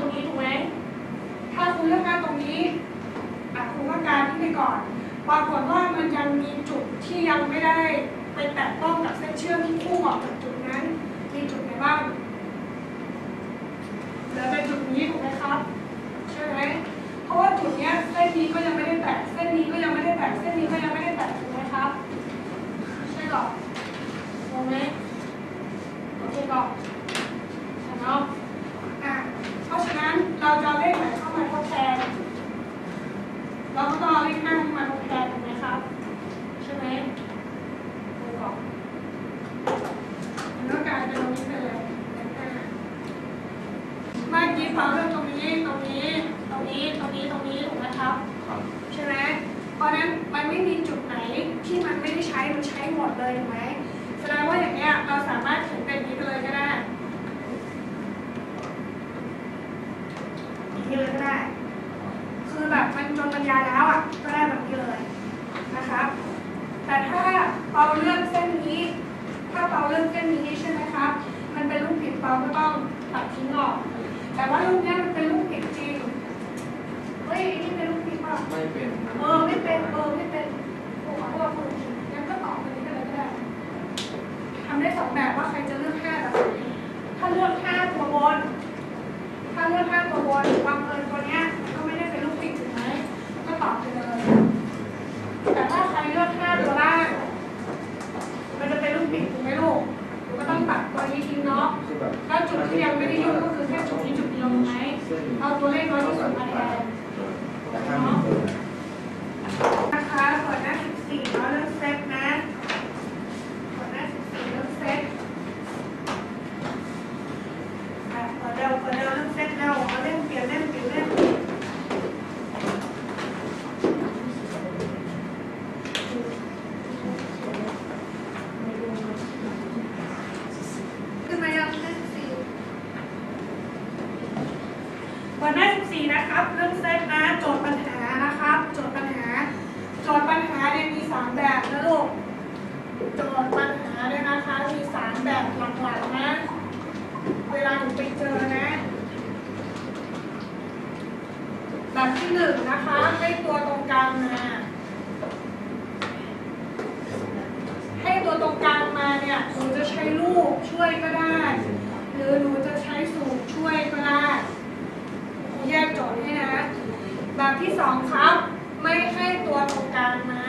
ตรงนี้ถูกไหมถ้าคุณเลือกกานตรงนี้อะคุณก็การที่ไปก่อนปรากฏว่ามันยังมีจุดที่ยังไม่ได้ไปแตะต้องกับเส้นเชื่อมที่คู่ออกจากจุดนั้น มีจุดไหนบ้างเหลือแต่จุดนี้ถูกไหมครับ ใช่ไหมเพราะว่าจุดนี้เส้นนี้ก็ยังไม่ได้แตะ เส้นนี้ก็ยังไม่ได้แตะ เส้นนี้ก็ยังไม่ได้แตะถูกไหมครับ ใช่หรอโอไหมโอเคก่อนใช่เนาะอะเพราะฉะนั้นเราจะเอาเลขไหนเข้ามาทดแทน เราก็ต้องเอาเลขห้าเข้ามาทดแทนถูกไหมครับ ใช่ไหมดูก่อนมันก็กลายเป็นตรงนี้ไปเลยเลขห้า เมื่อกี้เราเลือกตรงนี้ตรงนี้ตรงนี้ตรงนี้ตรงนี้ถูกไหมครับ ครับใช่ไหมเพราะฉะนั้นมันไม่มีจุดไหนที่มันไม่ได้ใช้มันใช้หมดเลยถูกไหม แสดงว่าอย่างเงี้ยเราสามารถเขียนเป็นนี้ไปเลยก็ได้อย่างนี้เลยก็ได้ คือแบบมันจนบรรยายแล้วอะ ก็ได้แบบนี้เลยนะครับ แต่ถ้าเปาเลือกเส้นนี้ ถ้าเปาเลือกเส้นนี้ใช่ไหมครับ มันเป็นลูกผิดเปาก็ต้องตัดทิ้งออก แต่ว่าลูกเนี้ยมันเป็นลูกผิดจริง เฮ้ยอันนี่เป็นลูกผิดป่ะไม่เป็นเออไม่เป็นเออ เอาตัวเลขน้อยที่สุดมาแทน แต่ถ้ามีเบอร์ นะคะเปิดหน้า14แล้วเริ่มเซตนะเปิดหน้า14เริ่มเซตอะเปิดเร็วเปิดเร็วเริ่มเซตเร็วเอาเล่มเปลี่ยนเล่มเปลี่ยนเล่มขึ้นมายังหน้า14 เปิดหน้า 14 นะครับ เริ่มเซตนะ โจทย์ปัญหานะครับ โจทย์ปัญหา โจทย์ปัญหาเนี่ยมีสามแบบนะลูก โจทย์ปัญหาเนี่ยนะคะ มีสามแบบหลักๆนะ เวลาหนูไปเจอนะ แบบที่หนึ่งนะคะ ให้ตัวตรงกลางมา ให้ตัวตรงกลางมาเนี่ย หนูจะใช้ลูกช่วยก็ได้ หรือหนูจะใช้สูตรช่วยก็ได้ แยกโจทย์ให้นะแบบที่สองครับ ไม่ให้ตัวตรงกลางมา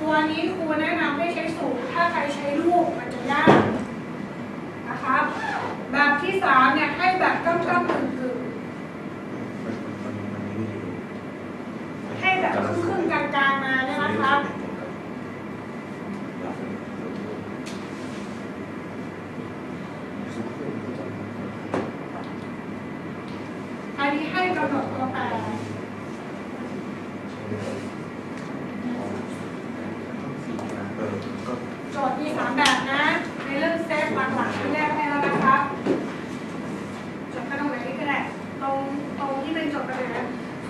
ตัวนี้ครูแนะนำให้ใช้สูตรถ้าใครใช้ลูกมันจะยากนะครับ แบบที่สามเนี่ยให้แบบก้ำก้ำกึ่งกึ่งๆให้แบบครึ่งครึ่งๆกลางกลางๆมาเนี่ยนะครับ อันนี้ให้ กำหนดตัวแปรโจทย์มีสามแบบนะ ในเรื่องเซตหลักๆที่แยกให้แล้วนะครับจดไปตรงไหนก็ได้ตรงตรงที่เป็นจทย์ปัญหา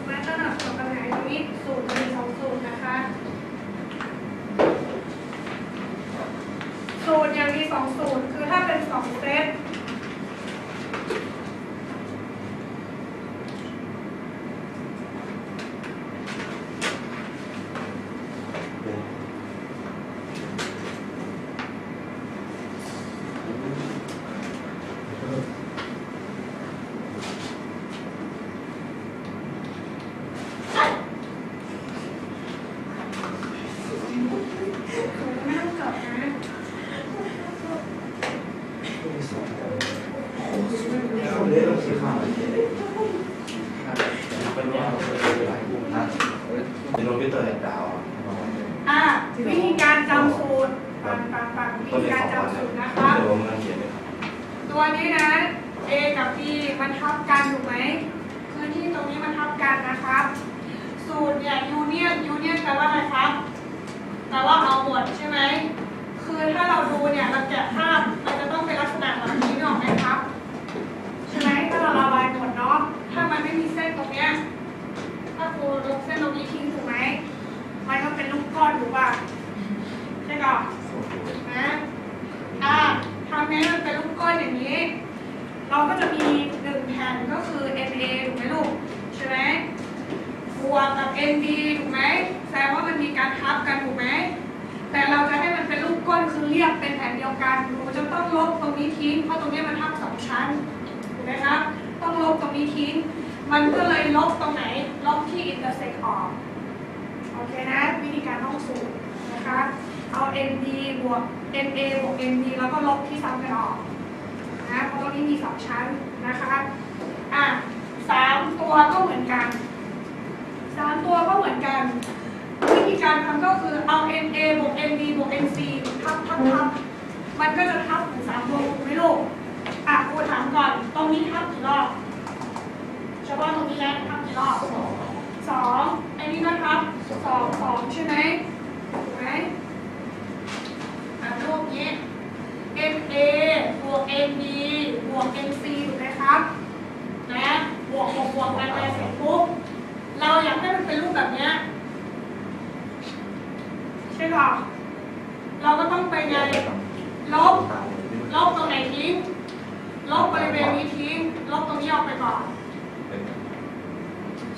แม้ตั้งแต่โจทย์ปัญหาตรงนี้สูตรมีสองสูตรนะคะสูตรเนี่ยมีสองสูตรคือถ้าเป็นสองเซต ไม่ต้องจดนะ เราเล่นเราซื้อข้าวเป็นว่าหลายกลุ่มนะเป็นโรบิเตอร์แอนดาวอะวิธีการจำสูตรฟังฟังฟังวิต้นธีเรียนการสองวันจำสูตรนะครับดีมันเลยครับตัวนี้นะ A กับ B มันทับกันถูกไหมพื้นที่ตรงนี้มันทับกันนะครับ สูตรเนี่ยยูเนียนยูเนียนแปลว่าอะไรครับแปลว่าเอาหมดใช่ไหมคือถ้าเราดูเนี่ยเราแกะภาพ ถ้าครูลบเส้นตรงนี้ทิ้งถูกไหม มันก็เป็นลูกก้อนถูกป่ะใช่ก่อนะอ่าทำให้มันเป็นลูกก้อนอย่างนี้ เราก็จะมีหนึ่งแผ่นก็คือ NA ถูกไหมลูกใช่ไหมบวกกับ NB ถูกไหมแสดงว่ามันมีการทับกันถูกไหมแต่เราจะให้มันเป็นรูปก้นคือเรียบเป็นแผ่นเดียวกันหนูจะต้องลบตรงนี้ทิ้งเพราะตรงนี้มันทับสองชั้นถูกไหมครับต้องลบตรงนี้ทิ้ง มันก็เลยลบตรงไหน ลบที่อินเตอร์เซ็กออก โอเคนะ วิธีการท่องสูตรนะคะ เอา ND บวก NA บวก NB แล้วก็ลบที่ซ้ำกันออกนะเพราะตรงนี้มีสองชั้นนะคะ อะสามตัวก็เหมือนกันสามตัวก็เหมือนกัน วิธีการทำก็คือเอา NA บวก NB บวก NC ทับทับทับมันก็จะทับถึงสามตัวถูกไหมลูกอะครูถามก่อน ตรงนี้ทับกี่รอบ ฉพาะตรงนี้นะทำกี่รอบสองไอ้นี่ก็ทับสองสองใช่ไหมถูกไหมอะรูปนี้ NA บวก NB บวก NC ถูกไหมครับ นะบวกบวกบวกกันไปเสร็จปุ๊บ เราอยากให้มันเป็นรูปแบบเนี้ยใช่หรอ เราก็ต้องไปไง ลบ ลบตรงไหนทิ้ง ลบบริเวณนี้ทิ้ง ลบตรงนี้ออกไปก่อน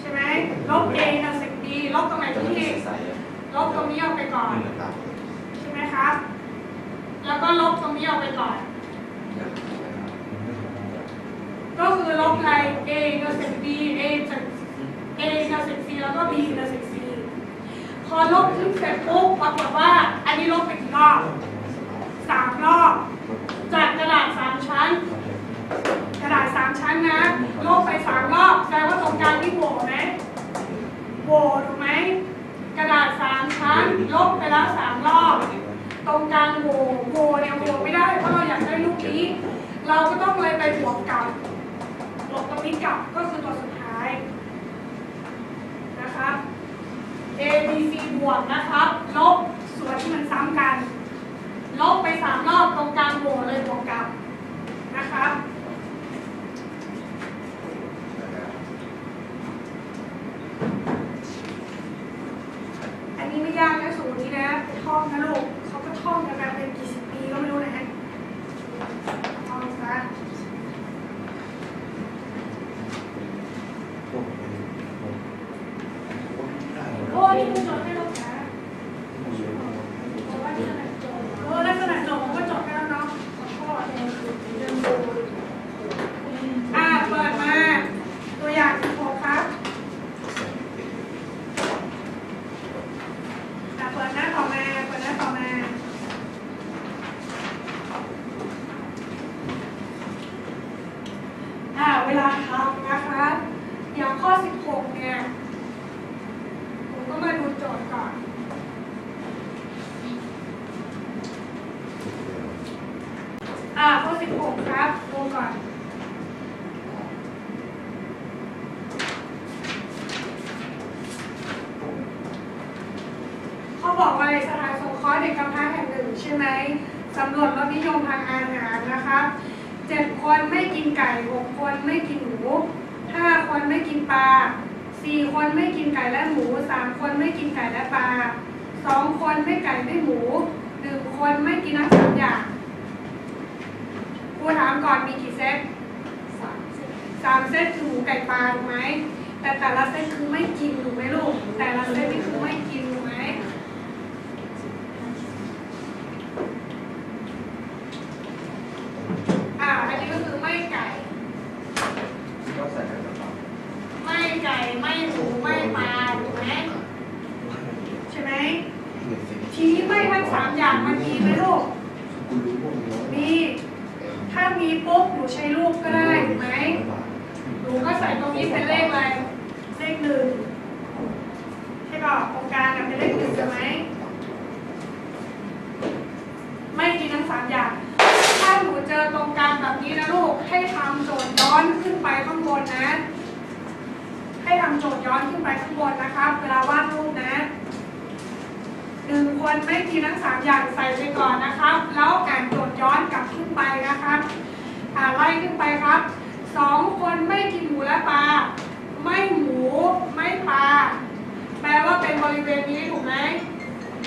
ใช่ ไหมลบ A กับ10 B ลบตรงไหนทิ้งใส่ลบตรงนี้ออกไปก่อนใช่ไหมครับแล้วก็ลบตรงนี้ออกไปก่อน ก็คือลบอะไร A กับ10 B A จาก A กับ10 C แล้วก็ B กับ10 C พอลบทิ้งเสร็จปุ๊บปรากฏว่า อันนี้ลบไปกี่รอบสามรอบ จากกระดาษสามชั้น กระดาษสามชั้นนะ ลบไปสามรอบแสดงว่าตรงกลางนี่โหว่ไหม โหวถูกไหมกระดาษสามชั้นลบไปแล้วสามรอบ ตรงกลางโหวโหวเนี่ยโหวไม่ได้เพราะเราอยากได้รูปนี้ เราก็ต้องเลยไปบวกกับบตรงนี้กลับก็คือตัวสุดท้ายนะครับ A B C บวกนะครับ ลบส่วนที่มันซ้ำกัน ลบไปสามรอบตรงกลางโหวเลยบวกกลับนะครับ อันนี้ไม่ยากนะสูตรนี้นะไปท่องนะลูกเขาก็ท่องกันมาเป็นกี่สิบปีก็ไม่รู้นะฮะท่องซะโอ้นี่คุณจดให้เรานะเพราะว่านี่ขนาดจดเออลักษณะจดผมก็จดให้แล้วเนาะขอโทษเองเดินดูอ่าเปิดมา ตัวอย่างสิบหกครับ อะเปิดหน้าต่อมาเปิดหน้าต่อมา อ่า เวลาทำนะคะอย่างข้อ 16 เนี่ย ผมก็มาดูโจทย์ก่อน อ่า ข้อ 16 ครับ ดูก่อน เขา บอกว่าในสถานสงเคราะห์เด็กกำพร้าแห่งหนึ่งใช่ไหมสำรวจรสนิยมทางอาหารนะคะเจ็ดคนไม่กินไก่หกคนไม่กินหมูห้าคนไม่กินปลาสี่คนไม่กินไก่และหมูสามคนไม่กินไก่และปลาสองคนไม่ไก่ไม่หมูหนึ่งคนไม่กินทั้งสามอย่างครูถามก่อนมีกี่เซตสามเซตคือหมูไก่ปลาถูกไหมแต่แต่ละเซตคือไม่กินถูกไหมลูก แต่ละเซตนี่คือไม่กินถูกไหม อ่า อันนี้ก็คือไม่ไก่ ก็ใส่กันกระเป๋า ไม่ไก่ ไม่หมู ไม่ปลาถูกไหมใช่ไหม ทีนี้ไม่ทั้งสามอย่างมันมีไหมลูก คุณรู้พวกนี้ มี ถ้ามีปุ๊บหนูใช้รูปก็ได้ถูกไหม หนูก็ใส่ตรง นี้เป็นเลขอะไร เลขหนึ่งใช่ป่ะตรงกลางเป็นเลขหนึ่งใช่ไหม ไม่กินทั้งสามอย่าง ถ้าหนูเจอตรงกลางแบบนี้นะลูก ให้ทำโจทย์ย้อนขึ้นไปข้างบนนะ ให้ทำโจทย์ย้อนขึ้นไปข้างบนนะครับ เวลาวาดรูปนะหนึ่งคนไม่กินทั้งสามอย่างใส่ไปก่อนนะครับ แล้วอ่านโจทย์ย้อนกลับขึ้นไปนะครับ อ่าไล่ขึ้นไปครับ สองคนไม่กินหมูและปลา ไม่หมูไม่ปลา แปลว่าเป็นบริเวณนี้ถูกไหม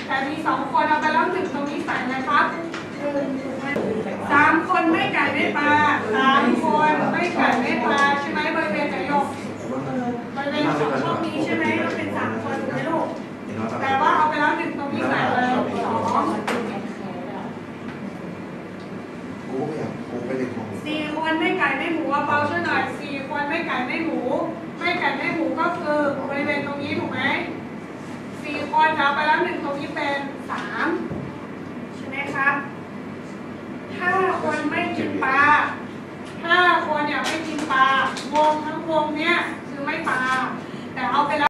แต่มีสองคนเอาไปแล้วหนึ่งตรงนี้ใส่เลยครับสามคนไม่ไก่ไม่ปลาสามคนไม่ไก่ไม่ปลาใช่ไหมบริเวณไหนโยกบริเวณสองช่องนี้ใช่ไหมก็เป็นสามคนถูกไหมลูก แต่ว่าเอาไปแล้วหนึ่งตรงนี้ใส่เลยสอง กูไม่อยากกูไปเด็กของ สี่คนไม่ไก่ไม่หมู เอาเปาช่วยหน่อยสี่คนไม่ไก่ไม่หมู ไม่ไก่ไม่หมูก็คือบริเวณตรงนี้ถูกไหมสี่คนเอาไปแล้วหนึ่งตรงนี้เป็นสามใช่ไหมครับถ้าคนไม่กินปลาถ้าคนเนี่ยไม่กินปลาวงทั้งวงเนี่ยคือไม่ปลาแต่เอาไปแล้ว